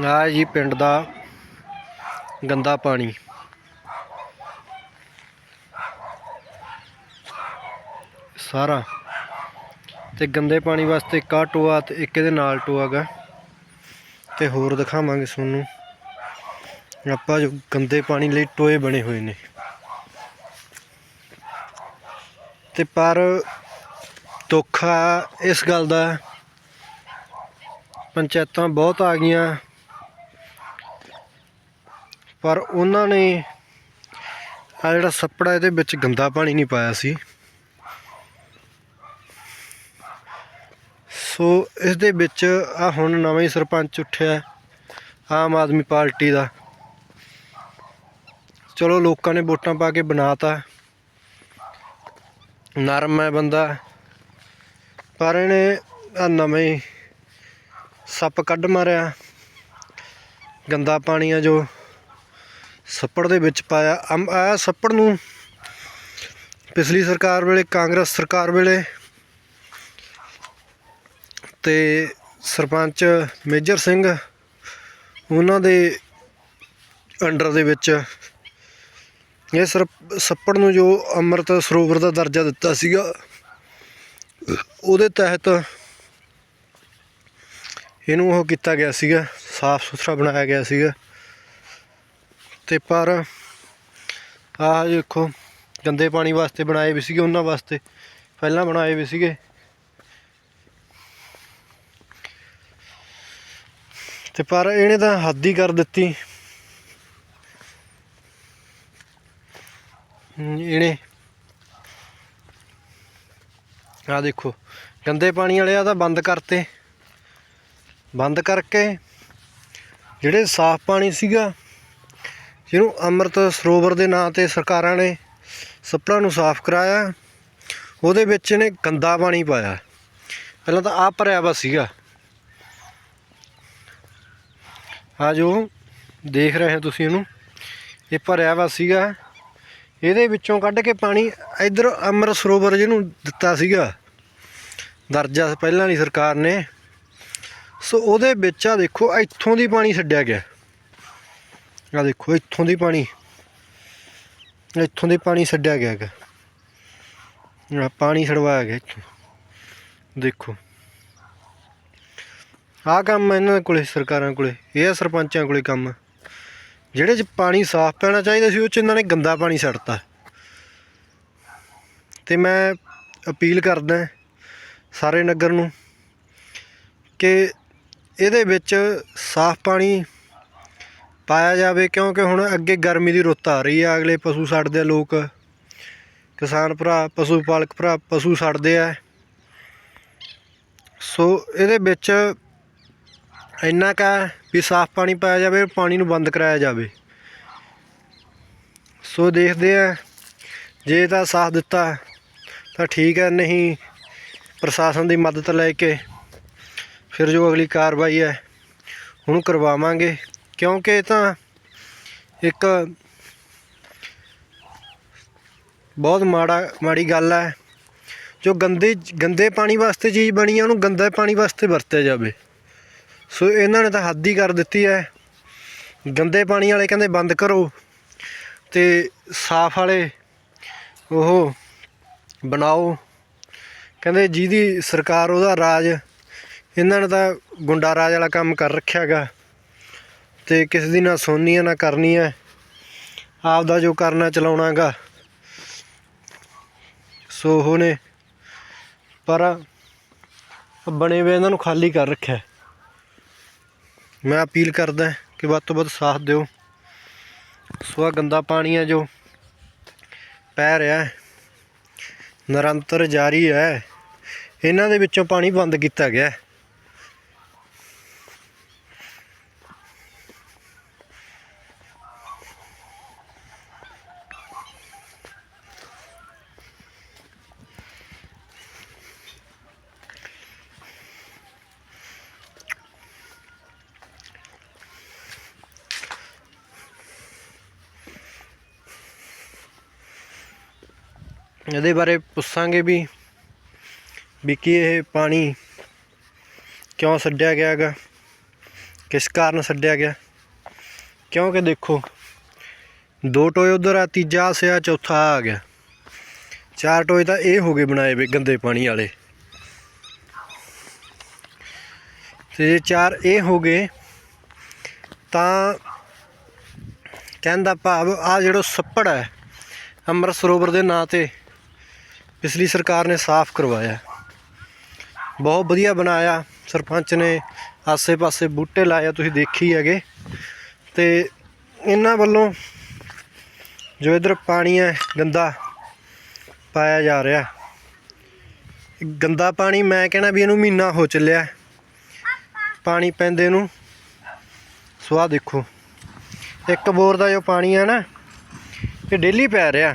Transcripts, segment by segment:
ਆ ਜੀ ਪਿੰਡ ਦਾ ਗੰਦਾ ਪਾਣੀ। ਸਾਰਾ। ਤੇ ਗੰਦੇ ਪਾਣੀ ਵਾਸਤੇ ਇੱਕ ਟੋਆ ਤੇ ਇੱਕ ਇਹਦੇ ਨਾਲ ਟੋਆ ਗਾ। ਤੇ ਹੋਰ ਦਿਖਾਵਾਂਗੇ ਤੁਹਾਨੂੰ। ਆਪਾਂ ਜੋ ਗੰਦੇ ਪਾਣੀ ਲਈ ਟੋਏ ਬਣੇ ਹੋਏ ਨੇ। ਤੇ ਪਰ ਦੁੱਖ ਆ ਇਸ ਗੱਲ ਦਾ। ਪੰਚਾਇਤਾਂ ਬਹੁਤ ਆ ਗਈਆਂ। ਪਰ ਉਹਨਾਂ ਨੇ ਆ ਜਿਹੜਾ ਸੱਪੜਾ ਇਹਦੇ ਵਿੱਚ ਗੰਦਾ ਪਾਣੀ ਨਹੀਂ ਪਾਇਆ ਸੀ। ਸੋ ਇਸ ਦੇ ਵਿੱਚ ਆ ਹੁਣ ਨਵਾਂ ਹੀ ਸਰਪੰਚ ਉੱਠਿਆ, ਆਮ ਆਦਮੀ ਪਾਰਟੀ ਦਾ। ਚਲੋ ਲੋਕਾਂ ਨੇ ਵੋਟਾਂ ਪਾ ਕੇ ਬਣਾਤਾ। ਨਰਮ ਹੈ ਬੰਦਾ, ਪਰ ਇਹਨੇ ਆ ਨਵੇਂ ਸੱਪ ਕੱਢ ਮਾਰਿਆ। ਗੰਦਾ ਪਾਣੀ ਆ ਜੋ। ਸੱਪੜ ਦੇ ਵਿੱਚ ਪਾਇਆ। ਅਮ ਆ ਸੱਪੜ ਨੂੰ ਪਿਛਲੀ ਸਰਕਾਰ ਵੇਲੇ, ਕਾਂਗਰਸ ਸਰਕਾਰ ਵੇਲੇ ਤੇ ਸਰਪੰਚ ਮੇਜਰ ਸਿੰਘ ਉਹਨਾਂ ਦੇ ਅੰਡਰ ਦੇ ਵਿੱਚ ਇਹ ਸਰ- ਸੱਪੜ ਨੂੰ ਜੋ ਅੰਮ੍ਰਿਤ ਸਰੋਵਰ ਦਾ ਦਰਜਾ ਦਿੱਤਾ ਸੀਗਾ, ਉਹਦੇ ਤਹਿਤ ਇਹਨੂੰ ਉਹ ਕੀਤਾ ਗਿਆ ਸੀਗਾ ਸਾਫ਼ ਸੁਥਰਾ ਬਣਾਇਆ ਗਿਆ ਸੀਗਾ। ਤੇ ਪਰ ਆਹ ਦੇਖੋ, ਗੰਦੇ ਪਾਣੀ ਵਾਸਤੇ ਬਣਾਏ ਵੀ ਸੀਗੇ, ਉਹਨਾਂ ਵਾਸਤੇ ਪਹਿਲਾਂ ਬਣਾਏ ਵੀ ਸੀਗੇ। ਤੇ ਪਰ ਇਹਨੇ ਤਾਂ ਹੱਦ ਹੀ ਕਰ ਦਿੱਤੀ। ਇਹਨੇ ਆ ਦੇਖੋ, ਗੰਦੇ ਪਾਣੀ ਵਾਲੇ ਆ ਤਾਂ ਬੰਦ ਕਰਤੇ। ਬੰਦ ਕਰਕੇ ਜਿਹੜੇ ਸਾਫ਼ ਪਾਣੀ ਸੀਗਾ ਜਿਹਨੂੰ ਅੰਮ੍ਰਿਤ ਸਰੋਵਰ ਦੇ ਨਾਂ ਤੇ ਸਰਕਾਰਾਂ ਨੇ ਸੱਪੜਾਂ ਨੂੰ ਸਾਫ਼ ਕਰਾਇਆ, ਉਹਦੇ ਵਿੱਚ ਇਹਨੇ ਗੰਦਾ ਪਾਣੀ ਪਾਇਆ। ਪਹਿਲਾਂ ਤਾਂ ਆ ਭਰਿਆ ਵਾ ਸੀਗਾ। ਆ ਜੋ, ਦੇਖ ਰਹੇ ਹੋ ਤੁਸੀਂ ਇਹਨੂੰ? ਇਹ ਭਰਿਆ ਵਾ ਸੀਗਾ। ਇਹਦੇ ਵਿੱਚੋਂ ਕੱਢ ਕੇ ਪਾਣੀ ਇਧਰ ਅੰਮ੍ਰਿਤ ਸਰੋਵਰ ਜਿਹਨੂੰ ਦਿੱਤਾ ਸੀਗਾ। ਦਰਜਾ ਪਹਿਲਾਂ ਵਾਲੀ ਸਰਕਾਰ ਨੇ। ਸੋ ਉਹਦੇ ਵਿੱਚ ਆ ਦੇਖੋ, ਇੱਥੋਂ ਦੀ ਪਾਣੀ ਛੱਡਿਆ ਗਿਆ। ਆ ਦੇਖੋ, ਇੱਥੋਂ ਦੀ ਪਾਣੀ। ਇੱਥੋਂ ਦੀ ਪਾਣੀ ਛੱਡਿਆ ਗਿਆ ਹੈਗਾ। ਪਾਣੀ ਛੜਵਾਇਆ ਗਿਆ ਇੱਥੋਂ। ਦੇਖੋ। ਆਹ ਕੰਮ ਇਹਨਾਂ ਕੋਲੇ, ਸਰਕਾਰਾਂ ਕੋਲੇ। ਇਹ ਆ ਸਰਪੰਚਾਂ ਕੋਲੇ ਕੰਮ। ਜਿਹੜੇ ਚ ਪਾਣੀ ਸਾਫ਼ ਪੈਣਾ ਚਾਹੀਦਾ ਸੀ, ਉਹ ਚ ਇਹਨਾਂ ਨੇ ਗੰਦਾ ਪਾਣੀ ਛੱਡਤਾ। ਤੇ ਮੈਂ ਅਪੀਲ ਕਰਦਾ ਸਾਰੇ ਨਗਰ ਨੂੰ ਕਿ ਇਹਦੇ ਵਿੱਚ ਸਾਫ਼ ਪਾਣੀ ਪਾਇਆ ਜਾਵੇ ਕਿਉਂਕਿ ਹੁਣ ਅੱਗੇ ਗਰਮੀ ਦੀ ਰੁੱਤ ਆ ਰਹੀ ਆ, ਅਗਲੇ ਪਸ਼ੂ ਛੱਡਦੇ ਆ ਲੋਕ। ਕਿਸਾਨ ਭਰਾ, ਪਸ਼ੂ ਪਾਲਕ ਭਰਾ, ਪਸ਼ੂ ਛੱਡਦੇ ਆ। ਸੋ ਇਹਦੇ ਵਿੱਚ ਇੰਨਾ ਕਾ ਵੀ ਸਾਫ਼ ਪਾਣੀ ਪਾਇਆ ਜਾਵੇ, ਪਾਣੀ ਨੂੰ ਬੰਦ ਕਰਾਇਆ ਜਾਵੇ। ਸੋ ਦੇਖਦੇ ਆ, ਜੇ ਤਾਂ ਸਾਥ ਦਿੱਤਾ, ਤਾਂ ਠੀਕ ਹੈ, ਨਹੀਂ ਪ੍ਰਸ਼ਾਸਨ ਦੀ ਮਦਦ ਲੈ ਕੇ ਫਿਰ ਜੋ ਅਗਲੀ ਕਾਰਵਾਈ ਹੈ, ਉਹਨੂੰ ਕਰਵਾਵਾਂਗੇ। ਕਿਉਂਕਿ ਇਹ ਤਾਂ ਇੱਕ ਬਹੁਤ ਮਾੜਾ, ਮਾੜੀ ਗੱਲ ਹੈ, ਜੋ ਗੰਦੇ ਗੰਦੇ ਪਾਣੀ ਵਾਸਤੇ ਚੀਜ਼ ਬਣੀ ਹੈ ਉਹਨੂੰ ਗੰਦੇ ਪਾਣੀ ਵਾਸਤੇ ਵਰਤਿਆ ਜਾਵੇ। ਸੋ ਇਹਨਾਂ ਨੇ ਤਾਂ ਹੱਦ ਹੀ ਕਰ ਦਿੱਤੀ ਹੈ। ਗੰਦੇ ਪਾਣੀ ਵਾਲੇ ਕਹਿੰਦੇ ਬੰਦ ਕਰੋ ਤੇ ਸਾਫ਼ ਵਾਲੇ ਉਹ ਬਣਾਓ। ਕਹਿੰਦੇ ਜਿਹਦੀ ਸਰਕਾਰ ਉਹਦਾ ਰਾਜ, ਇਹਨਾਂ ਨੇ ਤਾਂ ਗੁੰਡਾ ਰਾਜ ਵਾਲਾ ਕੰਮ ਕਰ ਰੱਖਿਆਗਾ ਤੇ ਕਿਸੇ ਦੀ ਨਾ ਸੁਣਨੀ ਹੈ ਨਾ ਕਰਨੀ ਹੈ ਆਪ ਦਾ ਜੋ ਕਰਨਾ ਚਲਾਉਣਾਗਾ। ਸੋ ਉਹ ਨੇ ਪਰ ਬਣੇ ਵੇ ਇਹਨਾਂ ਨੂੰ ਖਾਲੀ ਕਰ ਰੱਖਿਆ। ਮੈਂ ਅਪੀਲ ਕਰਦਾ ਕਿ ਵੱਧ ਤੋਂ ਵੱਧ ਸਾਥ ਦਿਓ। ਸੋ ਆਹ ਗੰਦਾ ਪਾਣੀ ਹੈ ਜੋ ਪੈ ਰਿਹਾ ਨਿਰੰਤਰ ਜਾਰੀ ਹੈ। ਇਹਨਾਂ ਦੇ ਵਿੱਚੋਂ ਪਾਣੀ ਬੰਦ ਕੀਤਾ ਗਿਆ ਇਹਦੇ ਬਾਰੇ ਪੁੱਛਾਂਗੇ ਵੀ ਵੀ ਕੀ ਇਹ ਪਾਣੀ ਕਿਉਂ ਛੱਡਿਆ ਗਿਆ ਹੈਗਾ? ਕਿਸ ਕਾਰਨ ਛੱਡਿਆ ਗਿਆ? ਕਿਉਂਕਿ ਦੇਖੋ, ਦੋ ਟੋਏ ਉਧਰ ਆ, ਤੀਜਾ ਸਿਆ, ਚੌਥਾ ਆ ਗਿਆ। ਚਾਰ ਟੋਏ ਤਾਂ ਇਹ ਹੋ ਗਏ ਬਣਾਏ ਵੇ ਗੰਦੇ ਪਾਣੀ ਵਾਲੇ। ਤੇ ਜੇ ਚਾਰ ਇਹ ਹੋ ਗਏ, ਤਾਂ ਕਹਿੰਦਾ ਭਾਵ ਆ ਜਿਹੜਾ ਸੱਪੜ ਹੈ, ਅੰਮ੍ਰਿਤ ਸਰੋਵਰ ਦੇ ਨਾਂ ਤੇ ਪਿਛਲੀ ਸਰਕਾਰ ਨੇ ਸਾਫ਼ ਕਰਵਾਇਆ। ਬਹੁਤ ਵਧੀਆ ਬਣਾਇਆ। ਸਰਪੰਚ ਨੇ ਆਸੇ-ਪਾਸੇ ਬੂਟੇ ਲਾਏ ਤੁਸੀਂ ਦੇਖੀ ਹੈਗੇ। ਤੇ ਇਹਨਾਂ ਵੱਲੋਂ ਜੋ ਇਧਰ ਪਾਣੀ ਹੈ, ਗੰਦਾ ਪਾਇਆ ਜਾ ਰਿਹਾ। ਗੰਦਾ ਪਾਣੀ ਮੈਂ ਕਹਿਣਾ ਵੀ ਇਹਨੂੰ ਮਹੀਨਾ ਹੋ ਚੱਲਿਆ। ਪਾਣੀ ਪੈਂਦੇ ਨੂੰ ਸਵਾਹ ਦੇਖੋ। ਇੱਕ ਬੋਰ ਦਾ ਜੋ ਪਾਣੀ ਹੈ ਨਾ, ਇਹ ਡੇਲੀ ਪੈ ਰਿਹਾ।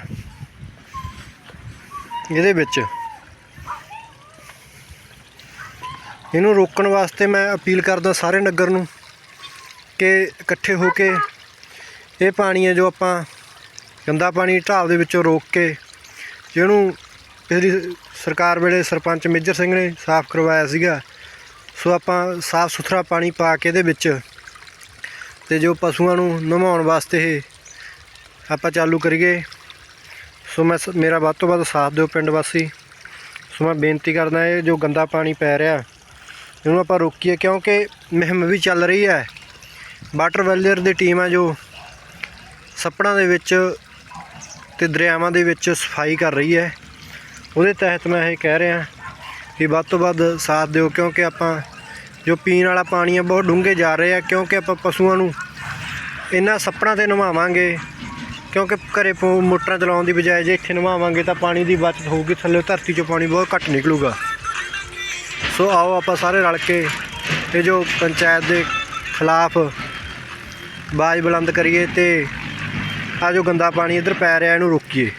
ਇਹਦੇ ਵਿੱਚ। ਇਹਨੂੰ ਰੋਕਣ ਵਾਸਤੇ ਮੈਂ ਅਪੀਲ ਕਰਦਾ ਸਾਰੇ ਨਗਰ ਨੂੰ ਕਿ ਇਕੱਠੇ ਹੋ ਕੇ ਇਹ ਪਾਣੀ ਹੈ ਜੋ ਆਪਾਂ ਗੰਦਾ ਪਾਣੀ ਢਾਬ ਦੇ ਵਿੱਚੋਂ ਰੋਕ ਕੇ ਜਿਹਨੂੰ ਪਿਛਲੀ ਸਰਕਾਰ ਵੇਲੇ ਸਰਪੰਚ ਮੇਜਰ ਸਿੰਘ ਨੇ ਸਾਫ਼ ਕਰਵਾਇਆ ਸੀਗਾ, ਸੋ ਆਪਾਂ ਸਾਫ਼ ਸੁਥਰਾ ਪਾਣੀ ਪਾ ਕੇ ਇਹਦੇ ਵਿੱਚ ਤੇ ਜੋ ਪਸ਼ੂਆਂ ਨੂੰ ਨਵਾਉਣ ਵਾਸਤੇ ਇਹ ਆਪਾਂ ਚਾਲੂ ਕਰੀਏ। ਸੋ ਮੈਂ ਸ- ਮੇਰਾ ਵੱਧ ਤੋਂ ਵੱਧ ਸਾਥ ਦਿਓ ਪਿੰਡ ਵਾਸੀ। ਸੋ ਮੈਂ ਬੇਨਤੀ ਕਰਦਾ ਇਹ ਜੋ ਗੰਦਾ ਪਾਣੀ ਪੈ ਰਿਹਾ, ਇਹਨੂੰ ਆਪਾਂ ਰੋਕੀਏ ਕਿਉਂਕਿ ਮੁਹਿੰਮ ਵੀ ਚੱਲ ਰਹੀ ਹੈ। ਵਾਟਰ ਵੈਲੀਅਰ ਦੀ ਟੀਮ ਹੈ ਜੋ ਸੱਪੜਾਂ ਦੇ ਵਿੱਚ ਤੇ ਦਰਿਆਵਾਂ ਦੇ ਵਿੱਚ ਸਫ਼ਾਈ ਕਰ ਰਹੀ ਹੈ। ਉਹਦੇ ਤਹਿਤ ਮੈਂ ਇਹ ਕਹਿ ਰਿਹਾ ਕਿ ਵੱਧ ਤੋਂ ਵੱਧ ਸਾਥ ਦਿਓ ਕਿਉਂਕਿ ਆਪਾਂ ਜੋ ਪੀਣ ਵਾਲਾ ਪਾਣੀ ਆ, ਬਹੁਤ ਡੂੰਘੇ ਜਾ ਰਹੇ ਆ ਕਿਉਂਕਿ ਆਪਾਂ ਪਸ਼ੂਆਂ ਨੂੰ ਇਹਨਾਂ ਸੱਪੜਾਂ ਤੇ ਨਵਾਵਾਂਗੇ ਕਿਉਂਕਿ ਘਰੇ ਪੋ- ਮੋਟਰਾਂ ਚਲਾਉਣ ਦੀ ਬਜਾਏ ਜੇ ਇੱਥੇ ਨਵਾਵਾਂਗੇ ਤਾਂ ਪਾਣੀ ਦੀ ਬਚਤ ਹੋਊਗੀ, ਥੱਲੇ ਧਰਤੀ 'ਚੋਂ ਪਾਣੀ ਬਹੁਤ ਘੱਟ ਨਿਕਲੂਗਾ। ਸੋ ਆਓ ਆਪਾਂ ਸਾਰੇ ਰਲ ਕੇ ਇਹ ਜੋ ਪੰਚਾਇਤ ਦੇ ਖਿਲਾਫ ਬਾਜ ਬੁਲੰਦ ਕਰੀਏ ਤੇ ਆ ਜੋ ਗੰਦਾ ਪਾਣੀ ਇੱਧਰ ਪੈ ਰਿਹਾ, ਇਹਨੂੰ ਰੋਕੀਏ।